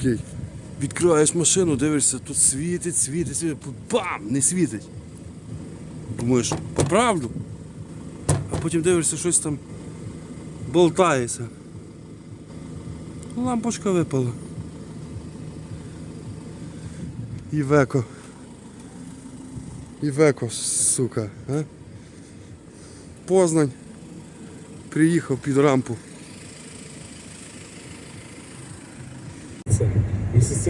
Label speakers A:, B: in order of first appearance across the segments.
A: такий. Відкриваєш машину, дивишся, тут світить, світить, світить, бам! Не світить. Думаєш, поправду. А потім дивишся, щось там болтається. Лампочка випала. І веко. І веко, сука. А? Познань. Приїхав під рампу.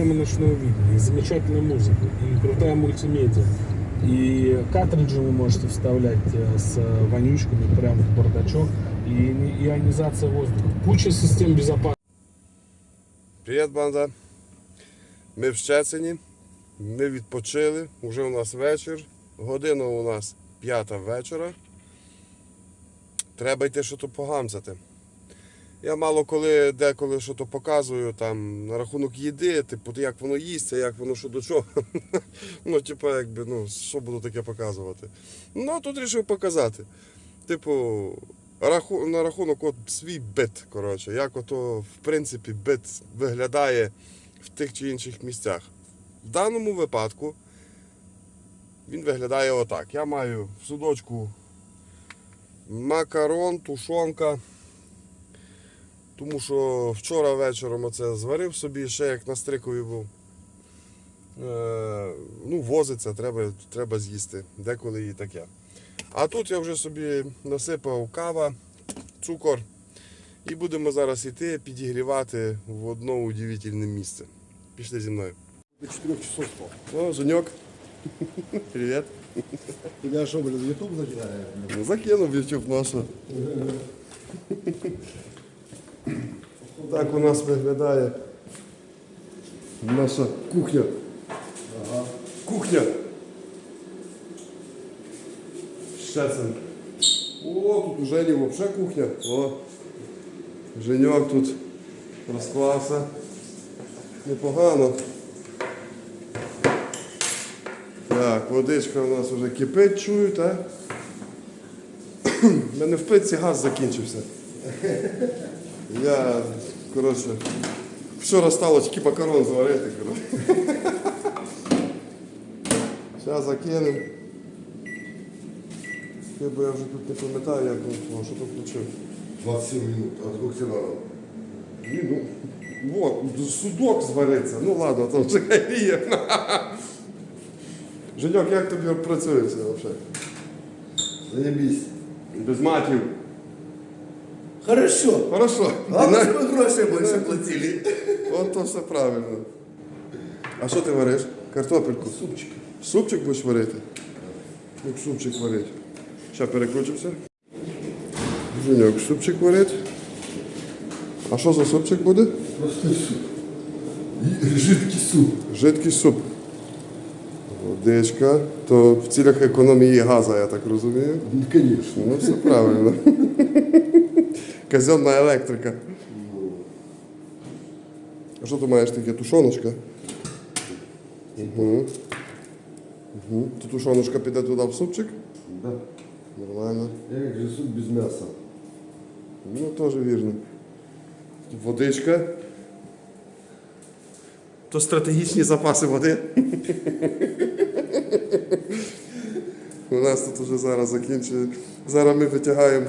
B: и система ночного видения, и замечательная музыка, и крутая мультимедиа. И картриджи вы можете вставлять э, с вонючками прямо в бардачок, и ини- ионизация воздуха. Куча систем безопасности.
A: Привіт, банда. Ми в Щецині. Ми відпочили. Уже у нас вечір. Година у нас п'ята вечора. Треба йти щось погамцяти. Я мало коли деколи щось показую там на рахунок їди, типу, як воно їсться, як воно що до чого. ну, типу, якби, ну, що буду таке показувати. Ну, тут вирішив показати. Типу, раху, на рахунок от свій бит, коротше, як ото, в принципі, бит виглядає в тих чи інших місцях. В даному випадку він виглядає отак. Я маю в судочку макарон, тушонка. Тому що вчора вечором оце зварив собі, ще як на стрикові був. Е, ну, возиться, треба, треба з'їсти. Деколи і таке. А тут я вже собі насипав кава, цукор. І будемо зараз йти підігрівати в одно удивительне місце. Пішли зі мною.
C: До 4 часов спал.
A: О, Женьок. Привіт.
C: Тебя что, блин, в YouTube закидали?
A: Ну, закинув в YouTube нашу. Так у нас виглядає наша кухня. Кухня. Щецин. О, тут у Жені взагалі кухня. О. Женьок тут розклався. Непогано. Так, водичка у нас вже кипить, чую, так? У мене в плитці газ закінчився. Я, коротше, вчора стало тільки макарон зварити, коротше. Зараз закинемо. Бо я вже тут не пам'ятаю, як ну, що тут включив.
C: 27 минут. А сколько тебе надо?
A: Ну, вот, судок звариться. Ну ладно, то вже є. Женьок, як тобі працюється взагалі?
C: Заебись.
A: Без матів.
C: Хорошо.
A: Хорошо.
C: Главное, чтобы гроши больше платили.
A: От то все правильно. А що ти вариш? Картопельку?
C: Супчик.
A: Супчик будеш варити? Як супчик варить. Ще переключимося. Женьок супчик варить. А що за супчик буде?
C: Простой суп. Жидкий суп.
A: Жидкий суп. Водичка. То в цілях економії газу, я так розумію.
C: Ну, конечно.
A: Ну, все правильно. Казенна електрика. А що ти маєш таке? Тушоночка? Угу. Угу. То тушоночка піде туди в супчик?
C: Да.
A: Нормально.
C: Я как же суп без мяса.
A: Ну, теж вірно. Водичка. То стратегічні запаси води. У нас тут вже зараз закінчує. Зараз ми витягаємо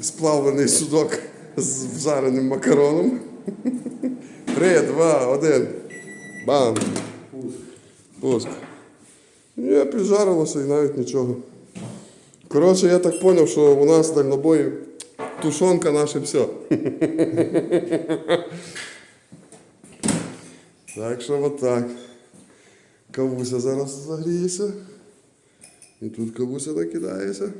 A: сплавлений судок з жареним макароном. Три, два, один. Бам! Пуск. Я піджарилося і навіть нічого. Коротше, я так зрозумів, що у нас дальнобої тушонка наше все. Так що отак. Кавуся зараз загріється. І тут кавуся накидається.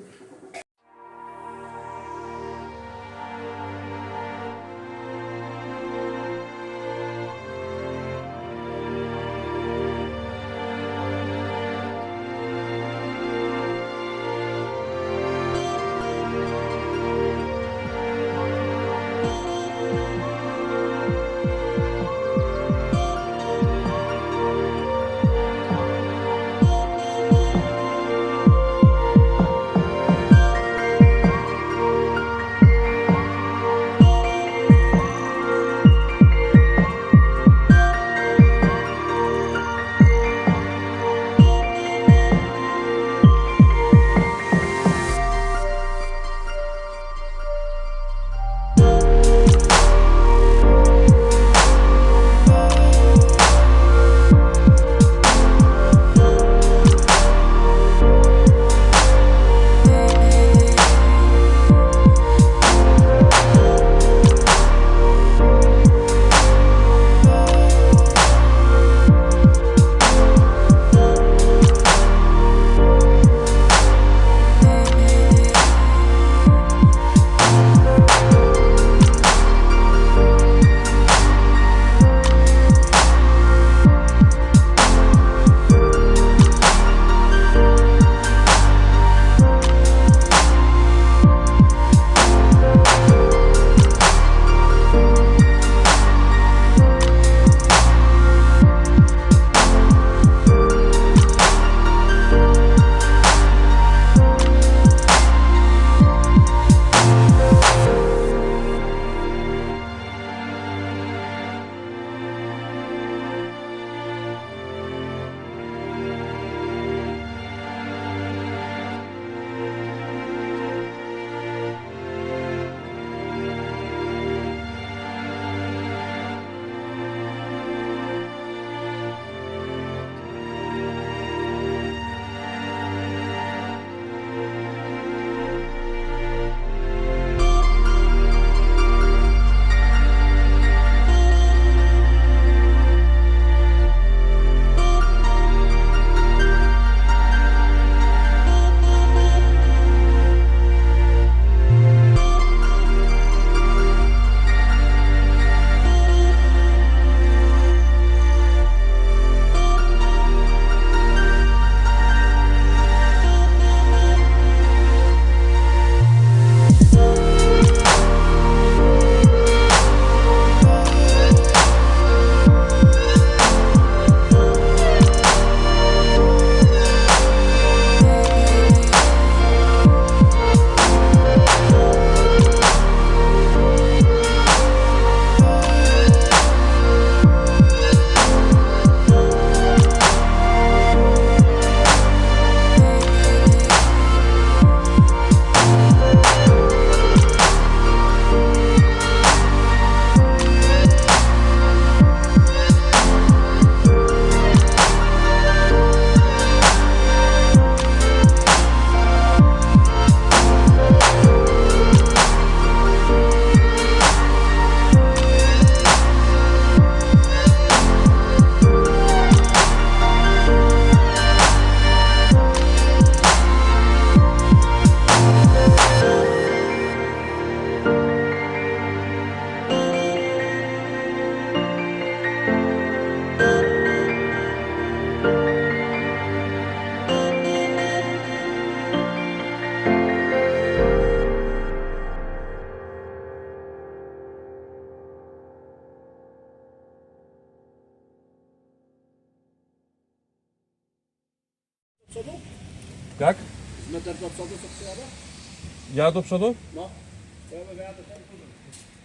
A: Ja do przodu?
D: No.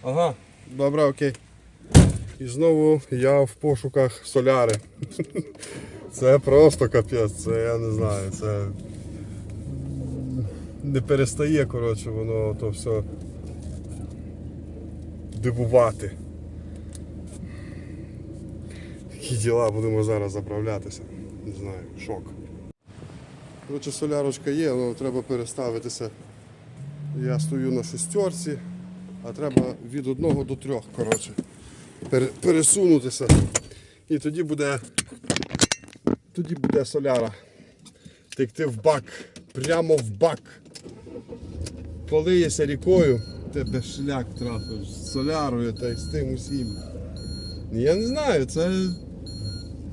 A: Ага. Добре, окей. І знову я в пошуках соляри. Це просто капець, це я не знаю, це не перестає, коротше, воно то все дивувати. Такі діла будемо зараз заправлятися. Не знаю, шок. Коротше, солярочка є, але треба переставитися. Я стою на шестерці, а треба від одного до трьох, коротше, пересунутися. І тоді буде, тоді буде соляра. Текти в бак, прямо в бак. Полиєшся рікою, тебе шлях трафиш з солярою та й з тим усім. Я не знаю, це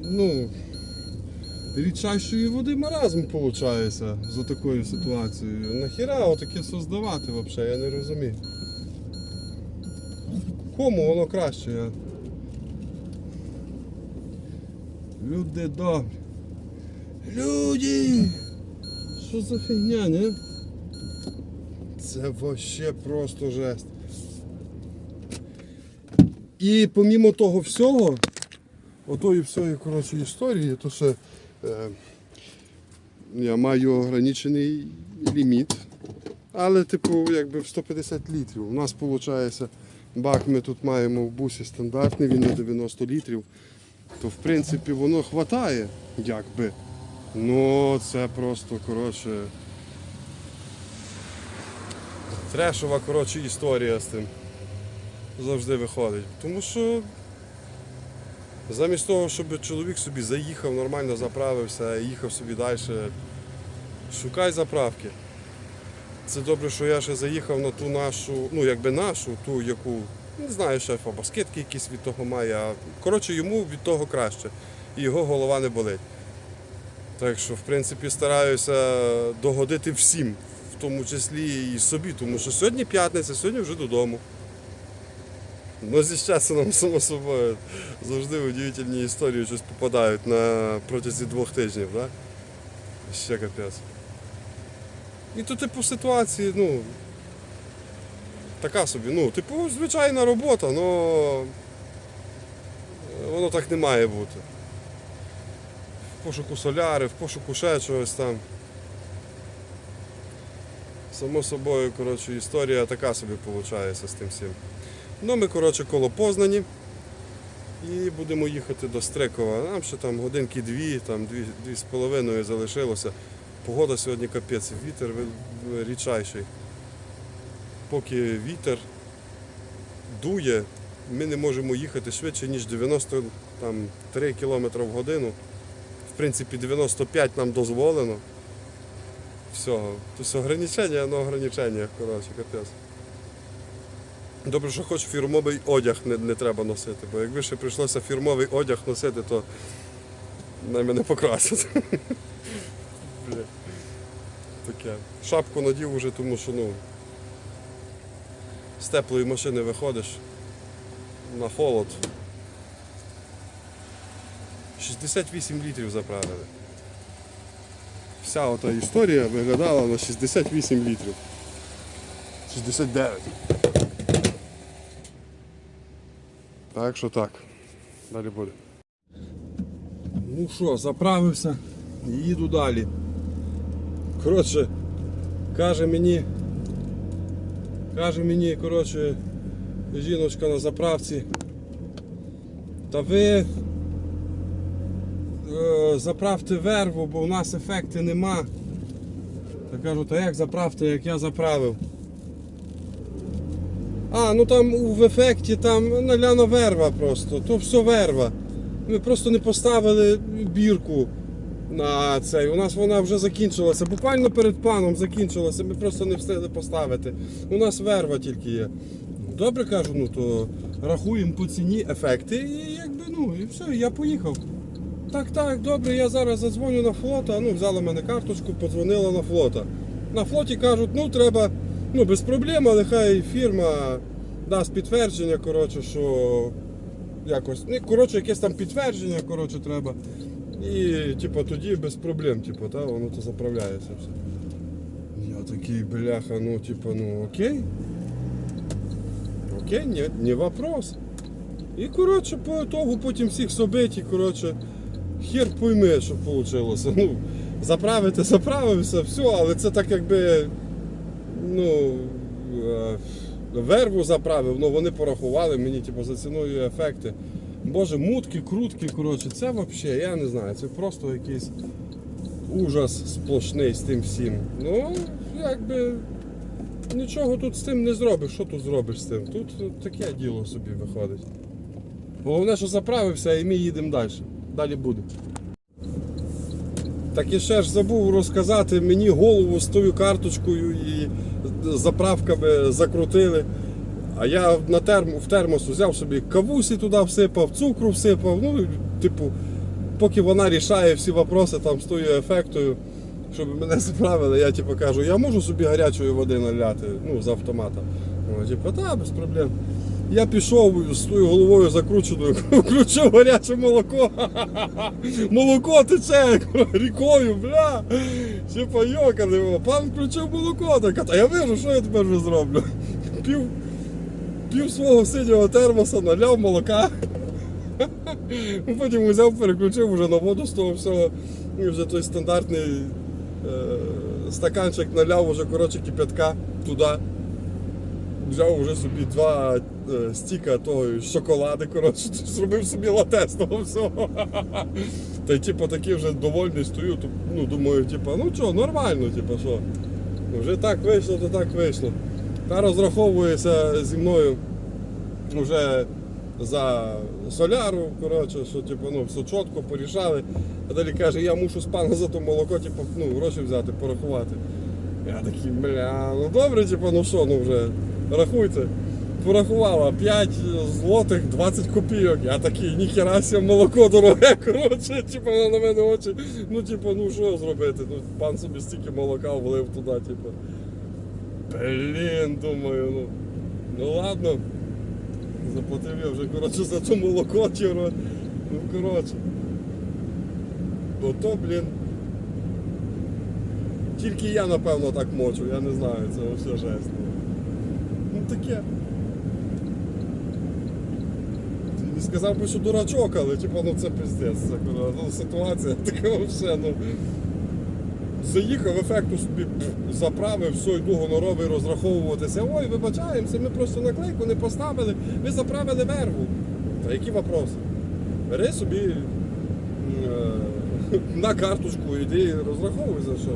A: ну, рідчайшої води маразм виходить за такою ситуацією. Нахіра отаке создавати взагалі, я не розумію. Кому воно краще? Люди добрі. Люди! Що за фігня, не? Це вообще просто жесть. І помімо того всього, отої всієї коротше, історії, то що е, я маю ограничений ліміт. Але, типу, якби в 150 літрів. У нас виходить, бак ми тут маємо в бусі стандартний, він на 90 літрів. То в принципі воно хватає, якби. Ну це просто, коротше. Трешова, коротше, історія з тим. Завжди виходить. Тому що замість того, щоб чоловік собі заїхав, нормально заправився їхав собі далі, шукай заправки. Це добре, що я ще заїхав на ту нашу, ну якби нашу, ту, яку, не знаю, шеф, або якісь від того має. А, коротше, йому від того краще. І його голова не болить. Так що, в принципі, стараюся догодити всім, в тому числі і собі, тому що сьогодні п'ятниця, сьогодні вже додому. Ну, зі часом, само собою, завжди удивительні історії щось попадають на протязі двох тижнів, да? Ще капець. І то, типу, ситуації, ну. Така собі, ну, типу, звичайна робота, але воно так не має бути. В пошуку соляри, в пошуку ще чогось там. Само собою, коротше, історія така собі виходить з тим всім. Ну, ми, коротше, коло Познані. І будемо їхати до Стрикова. Нам ще там годинки дві, там дві, дві з половиною залишилося. Погода сьогодні капець, вітер рідчайший. Поки вітер дує, ми не можемо їхати швидше, ніж 93 км в годину. В принципі, 95 нам дозволено. Всього. Тобто ограничення на ограниченнях, коротше, капець. Добре, що хоч фірмовий одяг не, не треба носити, бо якби ще прийшлося фірмовий одяг носити, то на мене покрасять. Таке. Шапку надів уже, тому що ну, з теплої машини виходиш на холод. 68 літрів заправили. Вся ота історія виглядала на 68 літрів. 69. Так що так. Далі буде. Ну що, заправився їду далі. Коротше, каже мені, каже мені, коротше, жіночка на заправці. Та ви е, заправте верву, бо у нас ефекти нема. Та кажу, та як заправте, як я заправив? А, ну там в ефекті там наляна верва просто, то все верва. Ми просто не поставили бірку на цей. У нас вона вже закінчилася. Буквально перед паном закінчилася, ми просто не встигли поставити. У нас верва тільки є. Добре кажу, ну то рахуємо по ціні ефекти і якби ну і все, я поїхав. Так, так, добре, я зараз задзвоню на флота. Ну, взяла мене карточку, подзвонила на флота. На флоті кажуть, ну треба, ну без проблем, але хай фірма дасть підтвердження, коротше, що якось. Ну, коротше, якесь там підтвердження, коротше, треба. І типу, тоді без проблем, типу, та, воно то заправляється все. Я такий, бляха, ну, типу, ну окей. Окей, не, не вопрос. І коротше, по ітогу потім всіх собить коротше, хер пойме, що вийшло. Ну, заправити заправився, все, але це так якби. Ну. е, Верву заправив, ну вони порахували мені типу, за ціною ефекти. Боже, мутки, крутки, коротше, це взагалі, я не знаю, це просто якийсь ужас сплошний з тим всім. Ну, якби нічого тут з тим не зробиш. Що тут зробиш з тим? Тут таке діло собі виходить. Головне, що заправився, і ми їдемо далі. Далі буде. Так і ще ж забув розказати, мені голову з тою карточкою і заправками закрутили. А я на терм, в термос взяв собі кавусі туди всипав, цукру всипав. Ну, типу, поки вона рішає всі вопроси там з тою ефектою, щоб мене заправили, я типу кажу, я можу собі гарячої води наляти ну, з автомата. Вона, типу, так, без проблем. Я пішов з тою головою закрученою, включив гаряче молоко. Молоко тече рікою, бля. Типа йокали, пан включив молоко. Так, а я вижу, що я тепер вже зроблю. Пів, пів свого синього термоса, наляв молока. Потім взяв, переключив вже на воду з того всього. І вже той стандартний е, стаканчик наляв уже коротше кипятка туди. Взяв вже собі два е, стіка того шоколади, коротше, зробив собі лате того всього. Та й типу такий вже довольний стою, то, ну думаю, типу, ну що, нормально, типу, що. Ну, вже так вийшло, то так вийшло. Та розраховується зі мною вже за соляру, коротше, що типу, ну, все чітко порішали. А далі каже, я мушу з пана за то молоко, типу, ну, гроші взяти, порахувати. Я такий, бля, ну добре, типу, ну що, ну вже рахуйте. Порахувала 5 злотих 20 копійок. Я такий, ніхера ся молоко дороге, коротше, типу, на мене очі. Ну, типу, ну що зробити? Ну, пан собі стільки молока влив туди, типу. Блін, думаю, ну. Ну ладно. Заплатив я вже, коротше, за це молоко, тіро. Ну, коротше. Ото, блін. Тільки я, напевно, так мочу, я не знаю, це все жесть. Ну таке. Не сказав би, що дурачок, але типу, ну це пиздець. Ну, ситуація така все, ну. Заїхав, ефекту собі заправив, все, йду гоноровий розраховуватися. Ой, вибачаємося, ми просто наклейку не поставили, ви заправили верву. Та які вопроси? Бери собі е, на карточку, іди розраховуй за що.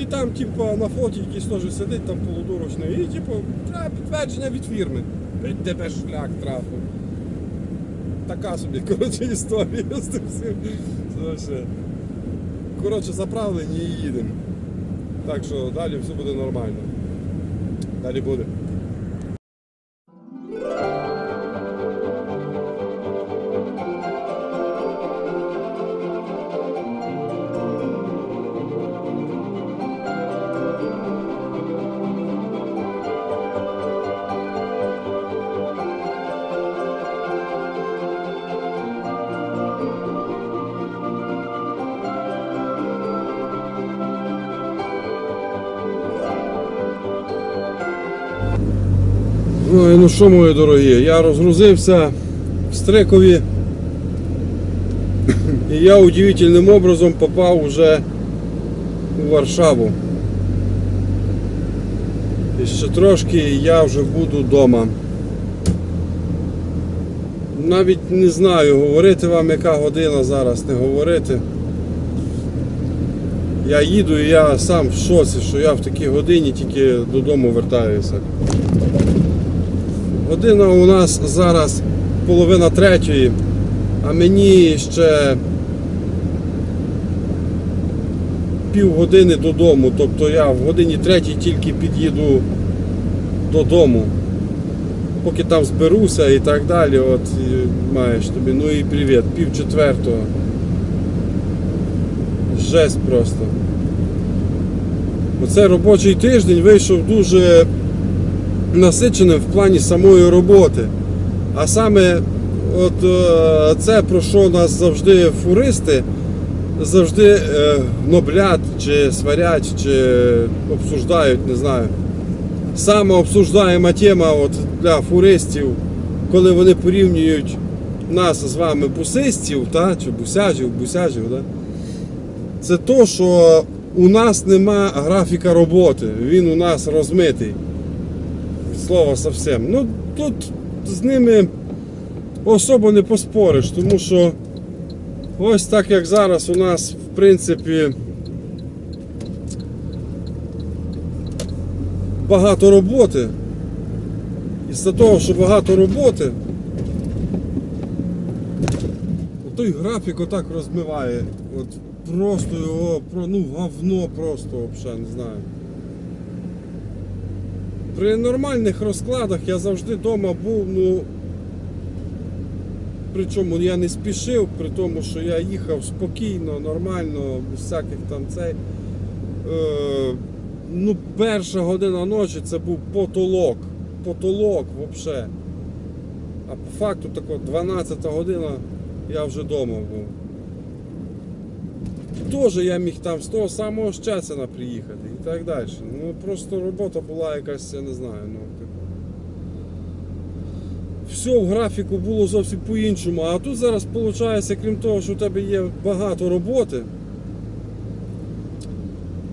A: І там, типу, на фоті якийсь теж сидить, там полудурочний, і типу, треба підтвердження від фірми. Тебе шлях трафив. Така собі, коротше, історія з тим всім. Коротше, заправлені і їдемо. Так що далі все буде нормально. Далі буде. Ой, ну що, мої дорогі, я розгрузився в Стрикові. І я удивительним образом попав вже у Варшаву. І ще трошки я вже буду вдома. Навіть не знаю, говорити вам яка година зараз, не говорити. Я їду і я сам в шоці, що я в такій годині тільки додому вертаюся. Година у нас зараз половина третьої, а мені ще півгодини додому. Тобто я в годині третій тільки під'їду додому. Поки там зберуся і так далі, от маєш тобі. Ну і привіт, пів четвертого. Жесть просто. Оце робочий тиждень вийшов дуже насиченим в плані самої роботи. А саме от е, це, про що нас завжди фуристи завжди е, гноблять, чи сварять, чи обсуждають, не знаю. Саме обсуждаєма тема от для фуристів, коли вони порівнюють нас з вами бусистів, та, чи бусяжів, бусяжів, да? це то, що у нас нема графіка роботи, він у нас розмитий. Слова совсем. Ну тут з ними особо не поспориш, тому що ось так як зараз у нас, в принципі, багато роботи. І з-за того, що багато роботи, той графік отак розмиває. От просто його, ну, говно просто взагалі, не знаю. При нормальних розкладах я завжди вдома був, ну. Причому я не спішив, при тому, що я їхав спокійно, нормально, без всяких там цей. Е, ну, перша година ночі це був потолок. Потолок взагалі. А по факту тако 12 година я вже вдома був. Теж я міг там з того самого Щецина приїхати так далі. Ну просто робота була якась, я не знаю. Ну, типу. Все в графіку було зовсім по-іншому. А тут зараз виходить, крім того, що у тебе є багато роботи,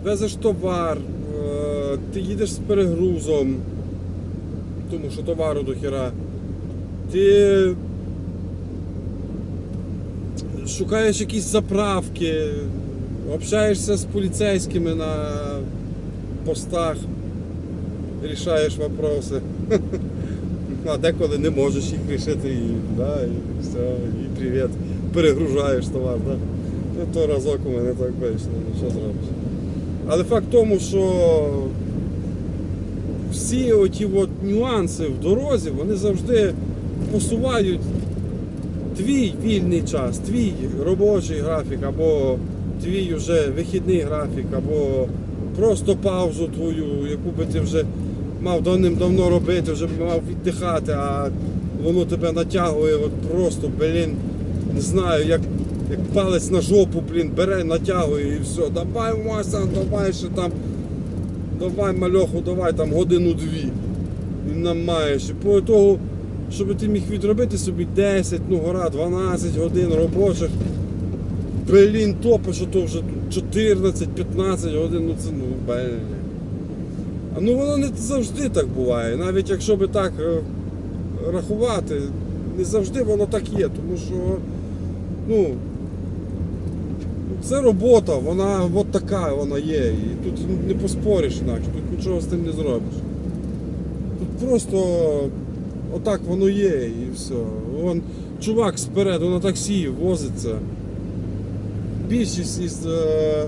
A: везеш товар, е, ти їдеш з перегрузом, тому що товару до хіра. Ти шукаєш якісь заправки, общаєшся з поліцейськими на постах, рішаєш вопроси. А деколи не можеш їх рішити і, да, і все, і привіт. Перегружаєш товар. Да? Ну, то разок у мене так вийшло, ну що зробиш. Але факт в тому, що всі оті от нюанси в дорозі, вони завжди посувають твій вільний час, твій робочий графік, або твій вже вихідний графік, або просто паузу твою, яку би ти вже мав давним-давно робити, вже мав віддихати, а воно тебе натягує от просто, блін, не знаю, як, як палець на жопу, блін, бере, натягує і все. Давай, Вася, давай ще там. Давай, мальоху, давай там годину-дві. І намаєш. І по того, щоб ти міг відробити собі 10, ну гора, 12 годин робочих. Блін, топиш, що то вже 14-15 годин, ну це ну блін. Ну воно не завжди так буває. Навіть якщо би так е, рахувати, не завжди воно так є, тому що ну, це робота, вона от така вона є. І тут не поспориш інакше, тут нічого з тим не зробиш. Тут просто отак воно є і все. Вон чувак спереду на таксі возиться. Більшість із е,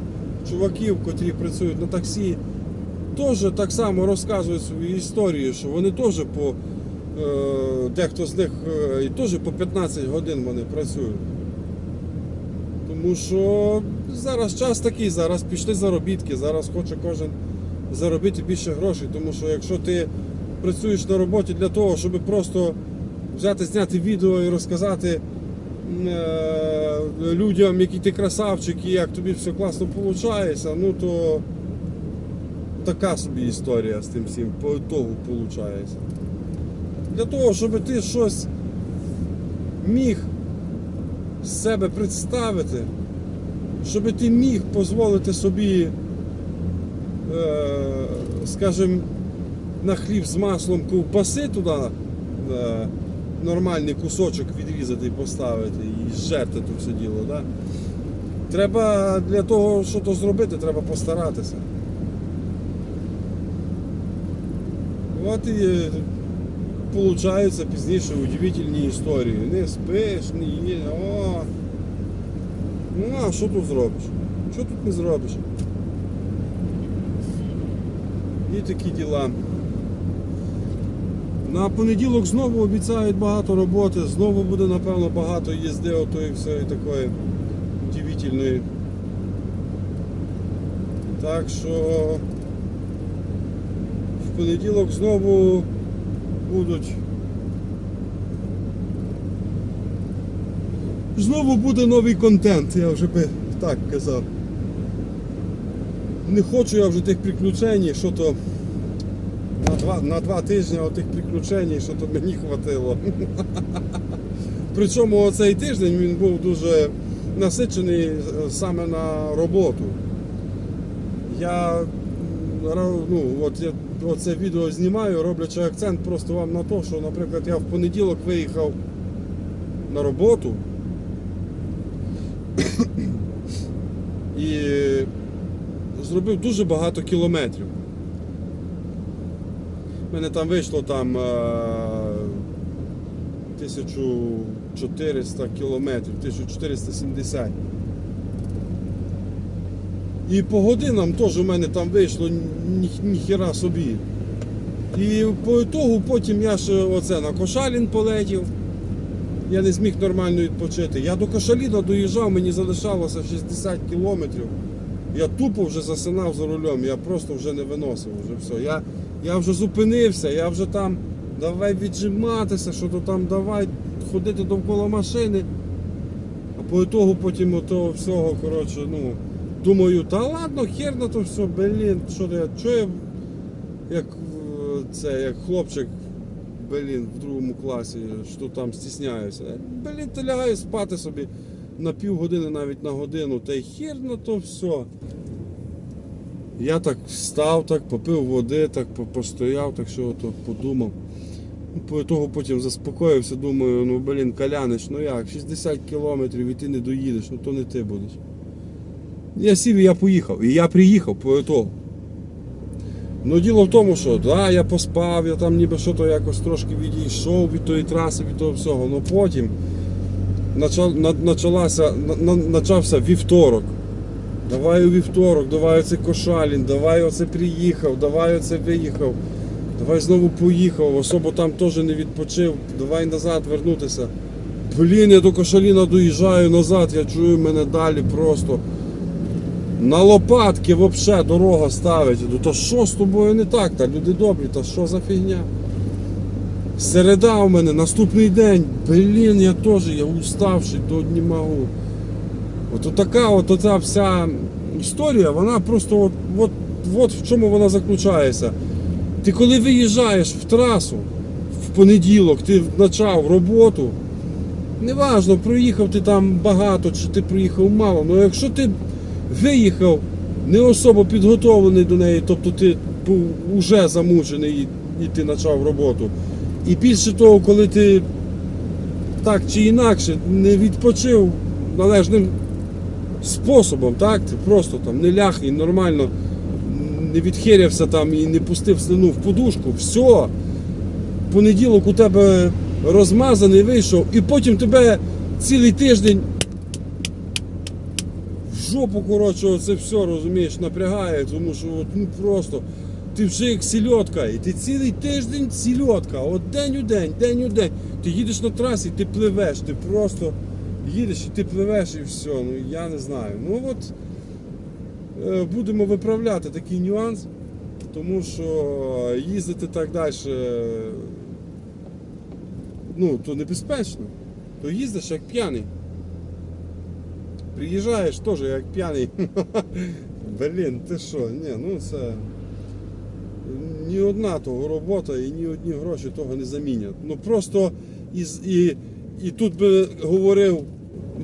A: чуваків, котрі працюють на таксі, теж так само розказують свої історії, що вони теж по е, дехто з них е, теж по 15 годин вони працюють. Тому що зараз час такий, зараз пішли заробітки, зараз хоче кожен заробити більше грошей. Тому що якщо ти працюєш на роботі для того, щоб просто взяти, зняти відео і розказати е, людям, який ти красавчик і як тобі все класно виходить, ну то така собі історія з тим всім по ітогу виходить. Для того, щоб ти щось міг з себе представити, щоб ти міг дозволити собі, е, скажімо, на хліб з маслом ковбаси туди е, нормальний кусочок відрізати і поставити і зжерти то все діло. Да? Треба для того, що то зробити, треба постаратися. От і получаються пізніше удивительні історії. Не спиш, не є. О. Ну а що тут зробиш? Що тут не зробиш? І такі діла. На понеділок знову обіцяють багато роботи, знову буде, напевно, багато їзди отої всієї такої удивительної. Так що в понеділок знову будуть. Знову буде новий контент, я вже би так казав. Не хочу я вже тих приключень, що то два, на два тижні тих приключень, що то мені хватило. Причому оцей тиждень він був дуже насичений е, саме на роботу. Я ну, от я оце відео знімаю, роблячи акцент просто вам на те, що, наприклад, я в понеділок виїхав на роботу і зробив дуже багато кілометрів. У мене там вийшло там е, 1400 кілометрів, 1470. І по годинам теж у мене там вийшло ні, ніхіра собі. І по ітогу потім я ще оце на Кошалін полетів. Я не зміг нормально відпочити. Я до Кошаліна доїжджав, мені залишалося 60 кілометрів. Я тупо вже засинав за рулем, я просто вже не виносив. Вже все. Я, я вже зупинився, я вже там давай віджиматися, що то там давай ходити довкола машини. А по ітогу потім того всього, коротше, ну, думаю, та ладно, хер на то все, блін, що я, що я як е, це, як хлопчик, блін, в другому класі, що там стісняюся. Блін, то лягаю спати собі на півгодини, навіть на годину, та й хер на то все. Я так встав, так попив води, так постояв, так що то подумав. По того потім заспокоївся, думаю, ну блін, Калянич, ну як, 60 кілометрів і ти не доїдеш, ну то не ти будеш. Я сів і я поїхав. І я приїхав по того. Ну діло в тому, що да, я поспав, я там ніби що то якось трошки відійшов від тої траси, від того всього. Ну потім начався вівторок. Давай у вівторок, давай оце Кошалін, давай оце приїхав, давай оце виїхав, давай знову поїхав, особо там теж не відпочив, давай назад вернутися. Блін, я до Кошаліна доїжджаю назад, я чую мене далі просто. На лопатки взагалі дорога ставить. Ну то що з тобою не так? Та люди добрі, та що за фігня? Середа у мене, наступний день. Блін, я теж, я уставший, то не можу. От така от оця вся історія, вона просто от, от, от в чому вона заключається. Ти коли виїжджаєш в трасу в понеділок, ти почав роботу, неважно, проїхав ти там багато чи ти проїхав мало, але якщо ти виїхав не особо підготовлений до неї, тобто ти був уже замучений і ти почав роботу. І більше того, коли ти так чи інакше не відпочив належним способом, так? Ти просто там не ляг і нормально не відхирявся там і не пустив слину в подушку, все. Понеділок у тебе розмазаний вийшов, і потім тебе цілий тиждень в жопу, коротше, це все, розумієш, напрягає, тому що от, ну просто ти вже як сільотка, і ти цілий тиждень сільотка, от день у день, день у день. Ти їдеш на трасі, ти пливеш, ти просто їдеш і ти пливеш і все. Ну я не знаю. Ну от е, будемо виправляти такий нюанс, тому що їздити так далі, ну, то небезпечно. То їздиш як п'яний. Приїжджаєш теж як п'яний. Блін, ти що? Ні, ну це ні одна того робота і ні одні гроші того не замінять. Ну просто із, і, і тут би говорив,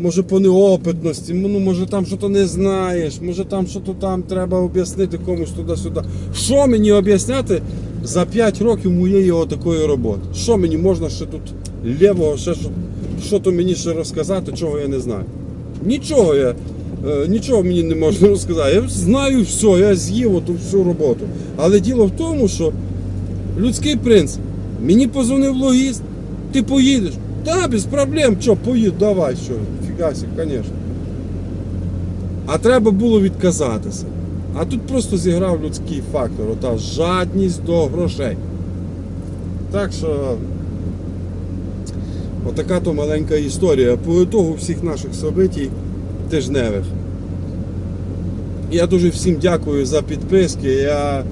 A: може по неопитності, ну може там щось не знаєш, може там щось там треба об'яснити комусь туди-сюди. Що мені об'ясняти за 5 років моєї отакої роботи? Що мені можна ще тут лівого, ще що, що то мені ще розказати, чого я не знаю? Нічого я. е, Нічого мені не можна розказати. Я знаю все, я з'їв оту всю роботу. Але діло в тому, що людський принцип. Мені позвонив логіст, ти поїдеш. Та, без проблем, що, поїду, давай, що, фігасі, звісно. А треба було відказатися. А тут просто зіграв людський фактор, ота жадність до грошей. Так що Отака то маленька історія по ітогу всіх наших событій тижневих. Я дуже всім дякую за підписки. Я,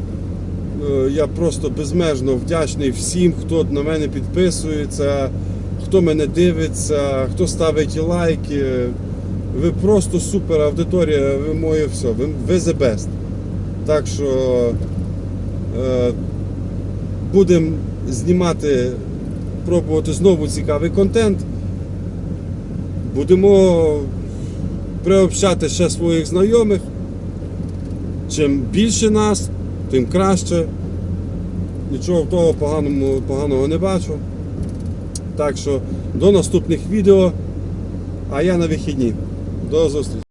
A: е, я просто безмежно вдячний всім, хто на мене підписується, хто мене дивиться, хто ставить лайки. Ви просто супер аудиторія, ви моє все, ви, ви the best. Так що е, будемо знімати, пробувати знову цікавий контент. Будемо приобщати ще своїх знайомих. Чим більше нас, тим краще. Нічого в того поганому, поганого не бачу. Так що до наступних відео. А я на вихідні. До зустрічі.